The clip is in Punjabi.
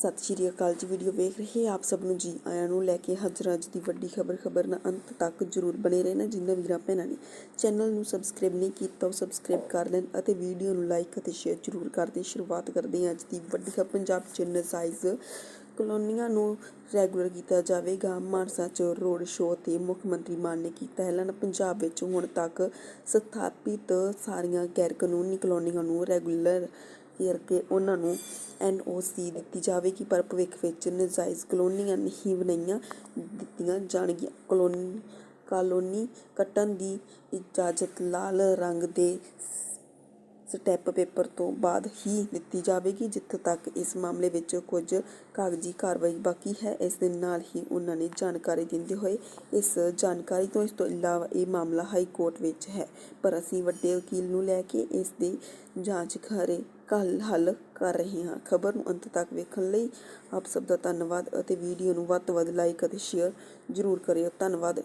ਸਤਿ ਸ਼੍ਰੀ ਅਕਾਲ ਜੀ, ਵੀਡੀਓ ਵੇਖ ਰਹੇ ਆਪ ਸਭ ਨੂੰ ਜੀ ਆਇਆਂ ਨੂੰ। ਲੈ ਕੇ ਹਾਜ਼ਰ ਅੱਜ ਦੀ ਵੱਡੀ ਖਬਰ ਖਬਰ ਨਾ ਅੰਤ ਤੱਕ ਜਰੂਰ ਬਣੇ ਰਹਿਣਾ ਜਿੰਨਾ ਵੀਰਾਂ, ਭੈਣਾਂ ਨੇ। ਚੈਨਲ ਨੂੰ ਸਬਸਕ੍ਰਾਈਬ ਨਹੀਂ ਕੀਤਾ, ਉਹ ਸਬਸਕ੍ਰਾਈਬ ਕਰ ਲੈਣ ਅਤੇ ਵੀਡੀਓ ਨੂੰ ਲਾਈਕ ਅਤੇ ਸ਼ੇਅਰ ਜਰੂਰ ਕਰਦੇ ਸ਼ੁਰੂਆਤ ਕਰਦੇ ਹਾਂ ਅੱਜ ਦੀ ਵੱਡੀ ਖਬਰ, ਪੰਜਾਬ ਚ ਨਜਾਇਜ਼ ਕਲੋਨੀਆਂ ਨੂੰ ਰੈਗੂਲਰ ਕੀਤਾ ਜਾਵੇਗਾ। ਮਾਨਸਾ ਚ ਰੋਡ ਸ਼ੋਅ ਤੇ ਮੁੱਖ ਮੰਤਰੀ ਮਾਨ ਨੇ ਕੀਤਾ ਐਲਾਨ। ਪੰਜਾਬ ਵਿੱਚ ਹੁਣ ਤੱਕ ਸਥਾਪਿਤ ਸਾਰੀਆਂ ਗੈਰ ਕਾਨੂੰਨੀ ਕਲੋਨੀਆਂ ਨੂੰ ਰੈਗੂਲਰ ਕਰਕੇ ਉਹਨਾਂ ਨੂੰ ਐੱਨ ਓ ਸੀ ਦਿੱਤੀ ਜਾਵੇਗੀ, ਪਰ ਭਵਿੱਖ ਵਿੱਚ ਨਜਾਇਜ਼ ਕਲੋਨੀਆਂ ਨਹੀਂ ਬਣਾਈਆਂ ਦਿੱਤੀਆਂ ਜਾਣਗੀਆਂ। ਕਲੋਨੀ, ਕਾਲੋਨੀ ਕੱਟਣ ਦੀ ਇਜਾਜ਼ਤ ਲਾਲ ਰੰਗ ਦੇ ਸਟੈਪ ਪੇਪਰ ਤੋਂ ਬਾਅਦ ਹੀ ਦਿੱਤੀ ਜਾਵੇਗੀ, ਜਿੱਥੇ ਤੱਕ ਇਸ ਮਾਮਲੇ ਵਿੱਚ ਕੁਝ ਕਾਗਜ਼ੀ ਕਾਰਵਾਈ ਬਾਕੀ ਹੈ। ਇਸ ਦੇ ਨਾਲ ਹੀ ਉਹਨਾਂ ਨੇ ਜਾਣਕਾਰੀ ਦਿੰਦੇ ਹੋਏ ਇਸ ਜਾਣਕਾਰੀ ਤੋਂ, ਇਸ ਤੋਂ ਇਲਾਵਾ ਇਹ ਮਾਮਲਾ ਹਾਈ ਕੋਰਟ ਵਿੱਚ ਹੈ। ਪਰ ਅਸੀਂ ਵੱਡੇ ਵਕੀਲ ਨੂੰ ਲੈ ਕੇ ਇਸ ਦੀ ਜਾਂਚ ਖਰੇ ਕੱਲ ਹੱਲ ਕਰ ਰਹੇ ਹਾਂ। ਖਬਰ ਨੂੰ ਅੰਤ ਤੱਕ ਵੇਖਣ ਲਈ ਆਪ ਸਭ ਦਾ ਧੰਨਵਾਦ ਅਤੇ ਵੀਡੀਓ ਨੂੰ ਵੱਧ ਤੋਂ ਵੱਧ ਲਾਈਕ ਅਤੇ ਸ਼ੇਅਰ ਜ਼ਰੂਰ ਕਰਿਓ। ਧੰਨਵਾਦ।